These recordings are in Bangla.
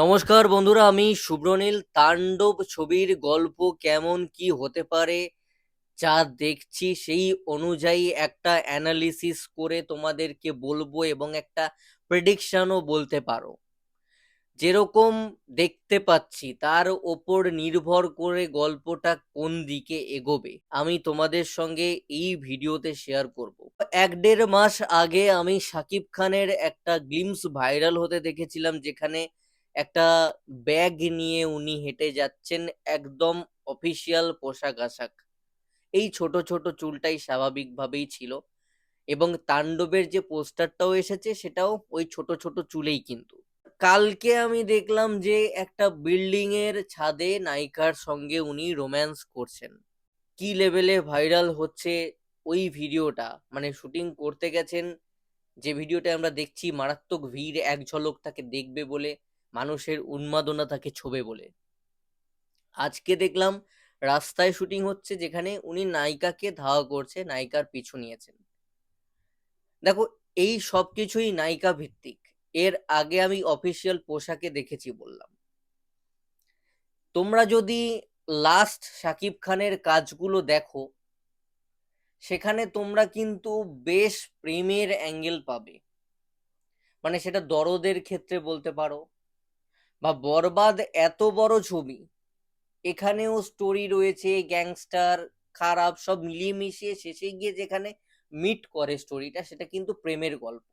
নমস্কার বন্ধুরা, আমি শুভ্রনীল। তাণ্ডব ছবির গল্প কেমন, কি হতে পারে, যা দেখছি, সেই অনুযায়ী একটা অ্যানালিসিস করে তোমাদেরকে বলব এবং একটা প্রেডিকশনও বলতে পারো। যেরকম দেখতে পাচ্ছি, তার ওপর নির্ভর করে গল্পটা কোন দিকে এগোবে, আমি তোমাদের সঙ্গে এই ভিডিওতে শেয়ার করব। এক দেড় মাস আগে আমি শাকিব খানের একটা গ্লিমস ভাইরাল হতে দেখেছিলাম, যেখানে একটা ব্যাগ নিয়ে উনি হেঁটে যাচ্ছেন একদম অফিসিয়াল পোশাক আশাক। এই ছোট ছোট চুলটাই স্বাভাবিকভাবেই ছিল এবং তাণ্ডবের যে পোস্টারটাও এসেছে সেটাও ওই ছোট ছোট চুলেই কিন্তু। কালকে আমি দেখলাম যে একটা বিল্ডিং এর ছাদে নায়িকার সঙ্গে উনি রোম্যান্স করছেন। কি লেভেলে ভাইরাল হচ্ছে ওই ভিডিওটা? মানে শুটিং করতে গেছেন, যে ভিডিওটা আমরা দেখছি মারাত্মক ভিড়, এক ঝলক তাকে দেখবে বলে। মানুষের উন্মাদনা তাকে ছোবে বলে। আজকে দেখলাম রাস্তায় শুটিং হচ্ছে যেখানে উনি নায়িকাকে ধাওয়া করছে, নায়িকার পিছু নিয়েছেন। দেখো, এই সব কিছুই নায়িকা ভিত্তিক। এর আগে আমি অফিসিয়াল পোশাকে দেখেছি বললাম। তোমরা যদি লাস্ট শাকিব খানের কাজগুলো দেখো, সেখানে তোমরা কিন্তু বেশ প্রেমের অ্যাঙ্গেল পাবে। মানে সেটা দরদের ক্ষেত্রে বলতে পারো বা বরবাদ এত বড় ছবি। এখানেও স্টোরি রয়েছে গ্যাংস্টার খারাপ, সব মিলিয়ে মিশিয়ে শেষে গিয়ে যেখানে মিট করে স্টোরিটা সেটা কিন্তু প্রেমের গল্প।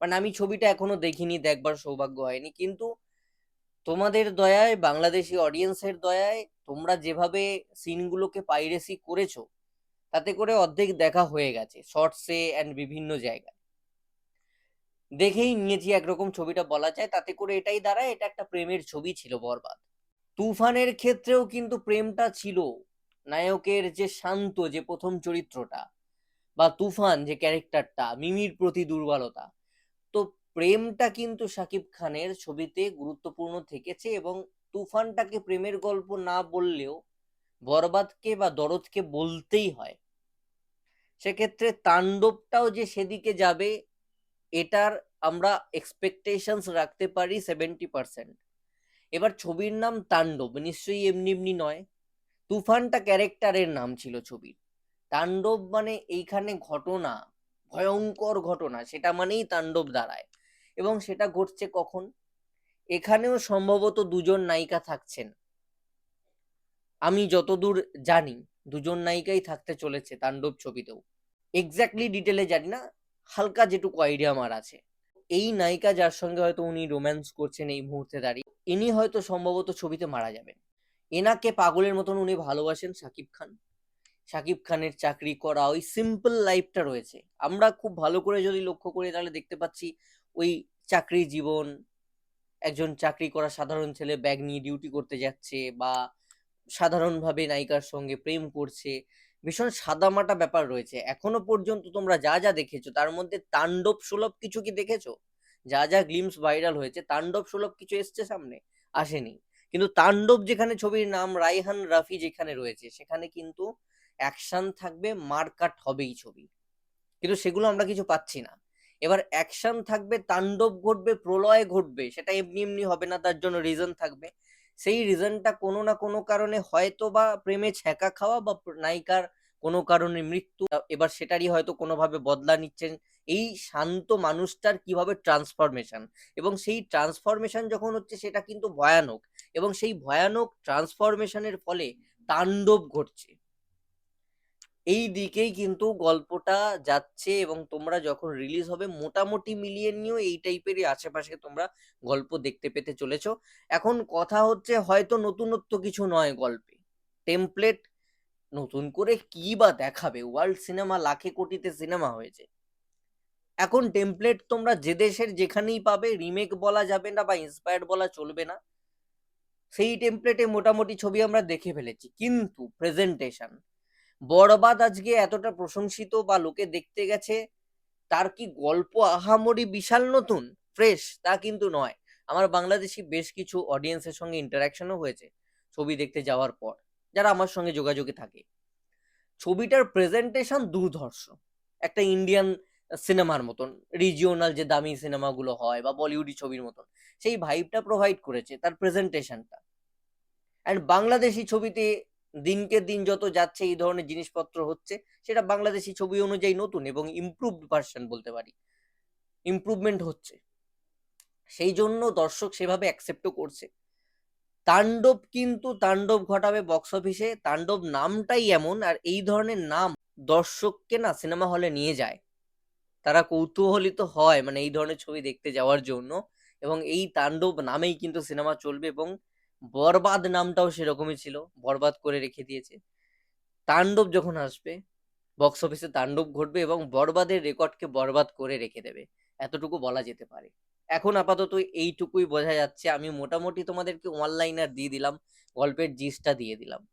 মানে আমি ছবিটা এখনও দেখিনি, দেখবার সৌভাগ্য হয়নি। কিন্তু তোমাদের দয়ায়, বাংলাদেশি অডিয়েন্সের দয়ায়, তোমরা যেভাবে সিনগুলোকে পাইরেসি করেছ, তাতে করে অর্ধেক দেখা হয়ে গেছে শর্টসে অ্যান্ড বিভিন্ন জায়গায়। দেখেই নিয়েছি, একরকম ছবিটা বলা যায়। তাতে করে এটাই দাঁড়ায়, এটা একটা প্রেমের ছবি ছিল বরবাদ। তুফানের ক্ষেত্রেও কিন্তু প্রেমটা ছিল। নায়কের যে শান্ত যে প্রথম চরিত্রটা বা তুফান যে ক্যারেক্টারটা, মিমির প্রতি দুর্বলতা, তো প্রেমটা কিন্তু শাকিব খানের ছবিতে গুরুত্বপূর্ণ থেকেছে এবং তুফানটাকে প্রেমের গল্প না বললেও বরবাদকে বা দরদকে বলতেই হয়। সেক্ষেত্রে তাণ্ডবটাও যে সেদিকে যাবে এটার আমরা এক্সপেকটেশনস রাখতে পারি সেভেন্টি পার্সেন্ট এবার ছবির নাম তাণ্ডব, নিশ্চয়ই এমনি এমনি নয়। তুফানটা ক্যারেক্টারের নাম ছিল ছবির। তাণ্ডব মানে এইখানে ঘটনা, ভয়ঙ্কর ঘটনা, সেটা মানেই তাণ্ডব দাঁড়ায়। এবং সেটা ঘটছে কখন? এখানেও সম্ভবত দুজন নায়িকা থাকছেন। আমি যতদূর জানি, দুজন নায়িকাই থাকতে চলেছে তাণ্ডব ছবিতেও। এক্স্যাক্টলি ডিটেলে জানি না হালকা যেটুকু আইডিয়া আমার আছে। এই নায়িকা যার সঙ্গে হয়তো উনি রোম্যান্স করছেন এই মুহূর্তে দাঁড়িয়ে, ইনি হয়তো সম্ভবত ছবিতে মারা যাবেন। এনাকে পাগলের মতন উনি ভালোবাসেন শাকিব খান। শাকিব খানের চাকরি করা ওই সিম্পল লাইফটা রয়েছে। আমরা খুব ভালো করে যদি লক্ষ্য করি, তাহলে দেখতে পাচ্ছি ওই চাকরি জীবন, একজন চাকরি করা সাধারণ ছেলে ব্যাগ নিয়ে ডিউটি করতে যাচ্ছে বা সাধারণভাবে নায়িকার সঙ্গে প্রেম করছে। ভীষণ সাদামাটা ব্যাপার রয়েছে। এখনও পর্যন্ত তোমরা যা যা দেখেছ, তার মধ্যে তাণ্ডব সুলভ কিছু কি দেখেছ? যা যা গ্লিমস ভাইরাল হয়েছে, তাণ্ডব সুলভ কিছু এসছে সামনে? আসেনি। কিন্তু তাণ্ডব যেখানে ছবির নাম রাইহান রাফি যেখানে রয়েছে, সেখানে কিন্তু অ্যাকশন থাকবে মারকাট হবেই ছবি। কিন্তু সেগুলো আমরা কিছু পাচ্ছি না। এবার অ্যাকশন থাকবে, তাণ্ডব ঘটবে, প্রলয় ঘটবে, সেটা এমনি এমনি হবে না, তার জন্য রিজন থাকবে। সেই রিজনটা কোনো না কোনো কারণে হয়তো বা প্রেমে ছ্যাঁকা খাওয়া বা নায়িকার কোনো কারণে মৃত্যু এবার সেটারই হয়তো কোনোভাবে বদলা নিচ্ছেন। এই শান্ত মানুষটার কীভাবে ট্রান্সফরমেশন এবং সেই ট্রান্সফরমেশন যখন হচ্ছে সেটা কিন্তু ভয়ানক এবং সেই ভয়ানক ট্রান্সফরমেশনের ফলে তাণ্ডব ঘটছে। এই দিকেই কিন্তু গল্পটা যাচ্ছে এবং তোমরা যখন রিলিজ হবে মোটামুটি মিলিয়ে নিয়েও এই টাইপেরই আশেপাশে তোমরা গল্প দেখতে পেতে চলেছো। এখন কথা হচ্ছে হয়তো নতুনত্ব কিছু নয় গল্পে। টেমপ্লেট নতুন করে কি বা দেখাবে? ওয়ার্ল্ড সিনেমা লাখে কোটিতে সিনেমা হয়েছে। এখন টেমপ্লেট তোমরা যে দেশের যেখানেই পাবে রিমেক বলা যাবে না বা ইন্সপায়ার্ড বলা চলবে না, সেই টেমপ্লেটে মোটামুটি ছবি আমরা দেখে ফেলেছি। কিন্তু প্রেজেন্টেশন বরবাদ আজকে এতটা প্রশংসিত বা লোকে দেখতে গেছে, তার কি গল্প আহামরি বিশাল নতুন? ফ্রেশ তা কিন্তু নয়। আমার বাংলাদেশি বেশ কিছু অডিয়েন্সের সঙ্গে ইন্টারাকশনও হয়েছে, ছবি দেখতে যাওয়ার পর, যারা আমার সঙ্গে যোগাযোগে থাকে। ছবিটার প্রেজেন্টেশন দুর্ধর্ষ। একটা ইন্ডিয়ান সিনেমার মতন রিজিওনাল যে দামি সিনেমাগুলো হয় বা বলিউডি ছবির মতন, সেই ভাইবটা প্রোভাইড করেছে তার প্রেজেন্টেশনটা অ্যান্ড বাংলাদেশি ছবিতে দিনকে দিন যত যাচ্ছে এই ধরনের জিনিসপত্র হচ্ছে, সেটা বাংলাদেশি ছবি অনুযায়ী নতুন এবং ইমপ্রুভড ভার্সন বলতে পারি। ইমপ্রুভমেন্ট হচ্ছে। সেই জন্য দর্শক সেভাবে অ্যাকসেপ্টও করছে। তাণ্ডব কিন্তু তাণ্ডব ঘটাবে বক্স অফিসে তাণ্ডব নামটাই এমন, আর এই ধরনের নাম দর্শককে না সিনেমা হলে নিয়ে যায়। তারা কৌতূহলিত হয় মানে এই ধরনের ছবি দেখতে যাওয়ার জন্য এবং এই তাণ্ডব নামেই কিন্তু সিনেমা চলবে এবং বরবাদ নামটাও সেরকমই ছিল, বরবাদ করে রেখে দিয়েছে। তাণ্ডব যখন আসবে বক্স অফিসে তাণ্ডব ঘটবে এবং বরবাদের রেকর্ডকে বরবাদ করে রেখে দেবে, এতটুকু বলা যেতে পারে। এখন আপাতত এইটুকুই বোঝা যাচ্ছে। আমি মোটামুটি তোমাদেরকে অনলাইনার দিয়ে দিলাম, গল্পের জিসটা দিয়ে দিলাম।